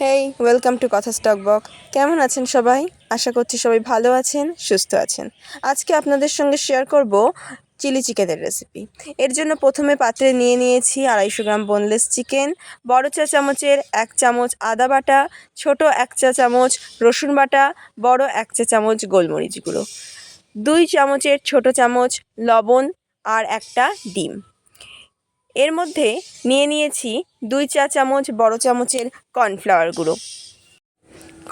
Hey welcome to কথা stock বক কেমন আছেন সবাই? আশা করছি সবাই ভালো আছেন, সুস্থ আছেন। আজকে আপনাদের সঙ্গে শেয়ার করব চিলি চিকেনের রেসিপি এর জন্য প্রথমে পাত্রে নিয়ে নিয়েছি আড়াইশো গ্রাম বোনলেস চিকেন বড় চা চামচের এক চামচ আদা বাটা, ছোট এক চা চামচ রসুন বাটা, বড় এক চা চামচ গোলমরিচ গুঁড়ো, দুই চামচের ছোট চামচ লবণ আর একটা ডিম। এর মধ্যে নিয়ে নিয়েছি দুই চা চামচ বড় চামচের কর্নফ্লাওয়ার গুঁড়ো।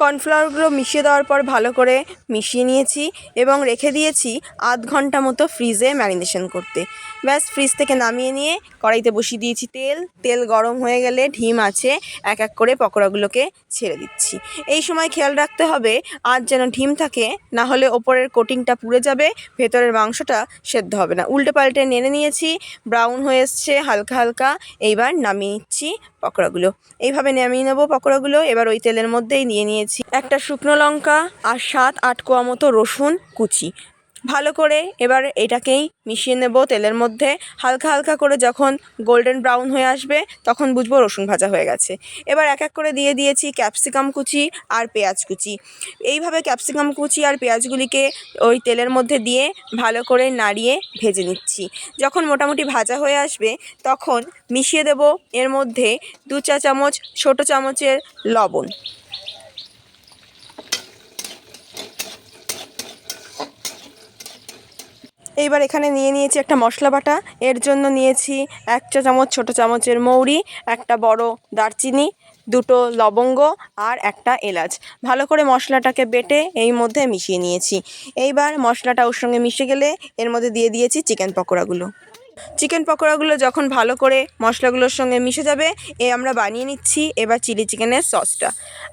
কর্নফ্লাওয়ারগুলো মিশিয়ে দেওয়ার পর ভালো করে মিশিয়ে নিয়েছি এবং রেখে দিয়েছি আধ ঘণ্টা মতো ফ্রিজে ম্যারিনেশন করতে। ব্যাস, ফ্রিজ থেকে নামিয়ে নিয়ে কড়াইতে বসিয়ে দিয়েছি তেল। তেল গরম হয়ে গেলে ডিম আছে, এক এক করে পকোড়াগুলোকে ছেড়ে দিচ্ছি। এই সময় খেয়াল রাখতে হবে আর যেন ডিম থাকে, না হলে ওপরের কোটিংটা পুড়ে যাবে, ভেতরের মাংসটা সেদ্ধ হবে না। উল্টে পাল্টে নেড়ে নিয়েছি, ব্রাউন হয়ে এসছে হালকা হালকা। এইবার নামিয়ে নিচ্ছি পকোড়াগুলো। এইভাবে নামিয়ে নেব পকোড়াগুলো। এবার ওই তেলের মধ্যেই নিয়ে নিয়েছি একটা শুকনো লঙ্কা আর সাত আট কোয়া মতো রসুন কুচি। ভালো করে এবার এটাকেই মিশিয়ে নেব তেলের মধ্যে। হালকা হালকা করে যখন গোল্ডেন ব্রাউন হয়ে আসবে, তখন বুঝব রসুন ভাজা হয়ে গেছে। এবার এক এক করে দিয়ে দিয়েছি ক্যাপসিকাম কুচি আর পেঁয়াজ কুচি। এইভাবে ক্যাপসিকাম কুচি আর পেঁয়াজগুলিকে ওই তেলের মধ্যে দিয়ে ভালো করে নাড়িয়ে ভেজে নিচ্ছি। যখন মোটামুটি ভাজা হয়ে আসবে, তখন মিশিয়ে দেব এর মধ্যে দু চা চামচ ছোটো চামচের লবণ। এইবার এখানে নিয়ে নিয়েছি একটা মশলা বাটা। এর জন্য নিয়েছি এক চা চামচ, ছোটো চামচের মৌরি, একটা বড় দারচিনি, দুটো লবঙ্গ আর একটা এলাচ। ভালো করে মশলাটাকে বেটে এই মধ্যে মিশিয়ে নিয়েছি। এইবার মশলাটা ওর সঙ্গে মিশে গেলে এর মধ্যে দিয়ে দিয়েছি চিকেন পকোড়াগুলো। চিকেন পকোড়াগুলো যখন ভালো করে মশলাগুলোর সঙ্গে মিশে যাবে, এ আমরা বানিয়ে নিচ্ছি এবার চিলি চিকেনের সসটা।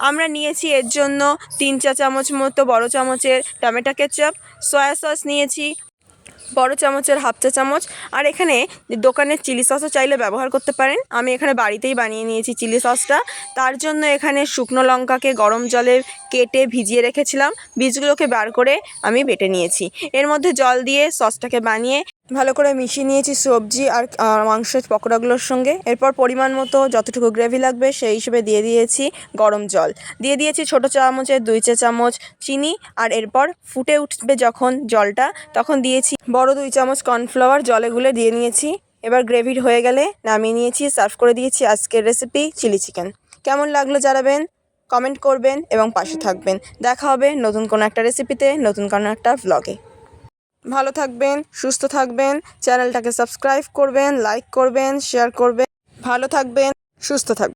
আমরা নিয়েছি এর জন্য তিন চা চামচ মতো বড় চামচের টমেটো কেচাপ, সয়া সস নিয়েছি। বড় চামচের হাফ চা চামচ। আর এখানে দোকানের চিলি সসও চাইলে ব্যবহার করতে পারেন। আমি এখানে বাড়িতেই বানিয়ে নিয়েছি চিলি সসটা। তার জন্য এখানে শুকনো লঙ্কাকে গরম জলে কেটে ভিজিয়ে রেখেছিলাম। বীজগুলোকে বার করে আমি বেটে নিয়েছি। এর মধ্যে জল দিয়ে সসটাকে বানিয়ে ভালো করে মিশিয়ে নিয়েছি সবজি আর মাংসের পকোড়াগুলোর সঙ্গে। এরপর পরিমাণ মতো যতটুকু গ্রেভি লাগবে সেই হিসেবে দিয়ে দিয়েছি গরম জল। দিয়ে দিয়েছি ছোটো চামচের দুই চা চামচ চিনি আর এরপর ফুটে উঠবে যখন জলটা, তখন দিয়েছি বড় দুই চামচ কর্নফ্লাওয়ার, জলে গুলে দিয়ে নিয়েছি। এবার গ্রেভির হয়ে গেলে নামিয়ে নিয়েছি, সার্ভ করে দিয়েছি আজকের রেসিপি চিলি চিকেন। কেমন লাগল জানাবেন, কমেন্ট করবেন এবং পাশে থাকবেন। দেখা হবে নতুন কোনো একটা রেসিপিতে, নতুন কোনো একটা ভ্লগে ভালো থাকবেন, সুস্থ থাকবেন, চ্যানেলটাকে সাবস্ক্রাইব করবেন, লাইক করবেন, শেয়ার করবেন, ভালো থাকবেন, সুস্থ থাকবেন।